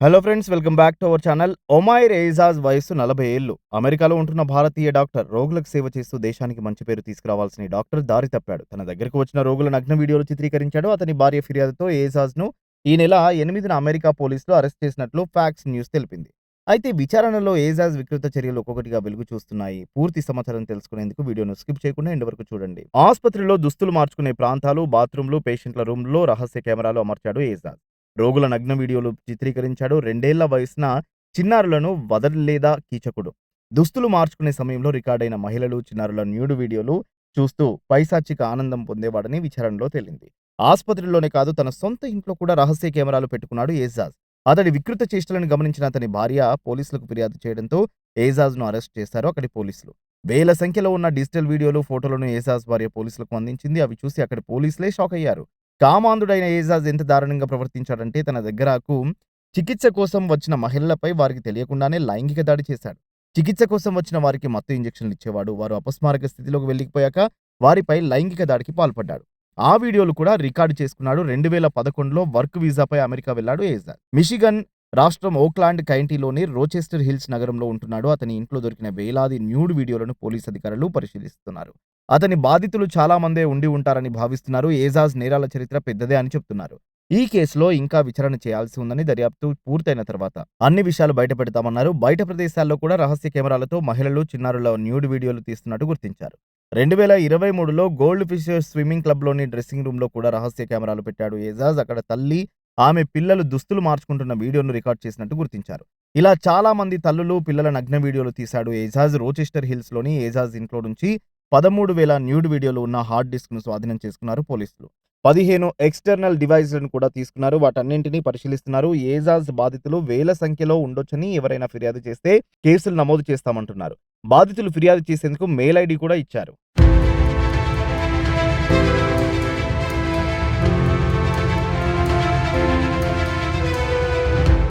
Hello friends welcome back to our channel Omair Ejaz వయస్సు నలభై ఏళ్ళు అమెరికాలో ఉంటున్న భారతీయ డాక్టర్ రోగులకు సేవ చేస్తూ దేశానికి మంచి పేరు తీసుకురావాల్సిన డాక్టర్ దారి తప్పాడు. తన దగ్గరకు వచ్చిన రోగుల నగ్న వీడియోలు చిత్రీకరించాడు. అతని భార్య ఫిర్యాదుతో ఏజాజ్ను ను ఈ నెల ఎనిమిదిన అమెరికా పోలీసులు అరెస్ట్ చేసినట్లు ఫ్యాక్స్ న్యూస్ తెలిపింది. అయితే విచారణలో ఏజాజ్ వికృత చర్యలు ఒక్కొక్కటిగా వెలుగు చూస్తున్నాయి. పూర్తి సమాచారం తెలుసుకునేందుకు వీడియోను స్కిప్ చేయకుండా ఎండ్ వరకు చూడండి. ఆసుపత్రిలో దుస్తులు మార్చుకునే ప్రాంతాలు బాత్రూంలు పేషెంట్ల రూమ్లో రహస్య కెమెరాలు అమర్చాడు ఏజాజ్ రోగుల నగ్న వీడియోలు చిత్రీకరించాడు. రెండేళ్ళ వయసున చిన్నారులను వదలలేదా కీచకుడు? దుస్తులు మార్చుకునే సమయంలో రికార్డైన మహిళలు చిన్నారుల న్యూడు వీడియోలు చూస్తూ పైశాచిక ఆనందం పొందేవాడని విచారణలో తేలింది. ఆసుపత్రిలోనే కాదు తన సొంత ఇంట్లో కూడా రహస్య కెమెరాలు పెట్టుకున్నాడు ఏజాజ్. అతడి వికృత చేష్టలను గమనించిన అతని భార్య పోలీసులకు ఫిర్యాదు చేయడంతో ఏజాజ్ను అరెస్ట్ చేశారు అక్కడి పోలీసులు. వేల సంఖ్యలో ఉన్న డిజిటల్ వీడియోలు ఫోటోలను ఏజాజ్ భార్య పోలీసులకు అందించింది. అవి చూసి అక్కడి పోలీసులే షాక్ అయ్యారు కామాంధుడైన ఏజాజ్ ఎంత దారుణంగా ప్రవర్తించాడంటే తన దగ్గరకు చికిత్స కోసం వచ్చిన మహిళలపై వారికి తెలియకుండానే లైంగిక దాడి చేశాడు. చికిత్స కోసం వచ్చిన వారికి మత్తు ఇంజెక్షన్లు ఇచ్చేవాడు. వారు అపస్మారక స్థితిలోకి వెళ్ళిపోయాక వారిపై లైంగిక దాడికి పాల్పడ్డాడు. ఆ వీడియోలు కూడా రికార్డు చేసుకున్నాడు. రెండు వేల పదకొండులో వర్క్ వీసాపై అమెరికా వెళ్ళాడు ఏజాజ్. మిషిగన్ రాష్ట్రం ఓక్లాండ్ కైంటీలోని రోచెస్టర్ హిల్స్ నగరంలో ఉంటున్నాడు. అతని ఇంట్లో దొరికిన వేలాది న్యూడ్ వీడియోలను పోలీస్ అధికారులు పరిశీలిస్తున్నారు. అతని బాధితులు చాలా మందే ఉండి ఉంటారని భావిస్తున్నారు. ఏజాజ్ నేరాల చరిత్ర పెద్దదే అని చెప్తున్నారు. ఈ కేసులో ఇంకా విచారణ చేయాల్సి ఉందని దర్యాప్తు పూర్తయిన తర్వాత అన్ని విషయాలు బయటపెడతామన్నారు. బయట ప్రదేశాల్లో కూడా రహస్య కెమెరాలతో మహిళలు చిన్నారుల న్యూడ్ వీడియోలు తీస్తున్నట్టు గుర్తించారు. రెండు వేల ఇరవై మూడులో గోల్డ్ ఫిష్ స్విమ్మింగ్ క్లబ్లోని డ్రెస్సింగ్ రూమ్లో కూడా రహస్య కెమెరాలు పెట్టాడు ఏజాజ్. అక్కడ తల్లి ఆమె పిల్లలు దుస్తులు మార్చుకుంటున్న వీడియోను రికార్డ్ చేసినట్టు గుర్తించారు. ఇలా చాలా మంది తల్లులు పిల్లల నగ్న వీడియోలు తీశాడు ఏజాజ్. రోచెస్టర్ హిల్స్లోని ఏజాజ్ ఇంట్లో నుంచి పదమూడు వేల న్యూడ్ వీడియోలు ఉన్న హార్డ్ డిస్క్ను స్వాధీనం చేసుకున్నారు పోలీసులు. పదిహేను ఎక్స్టర్నల్ డివైస్లను కూడా తీసుకున్నారు. వాటన్నింటినీ పరిశీలిస్తున్నారు. ఏజాజ్ బాధితులు వేల సంఖ్యలో ఉండొచ్చని ఎవరైనా ఫిర్యాదు చేస్తే కేసులు నమోదు చేస్తామంటున్నారు. బాధితులు ఫిర్యాదు చేసేందుకు మెయిల్ ఐడి కూడా ఇచ్చారు.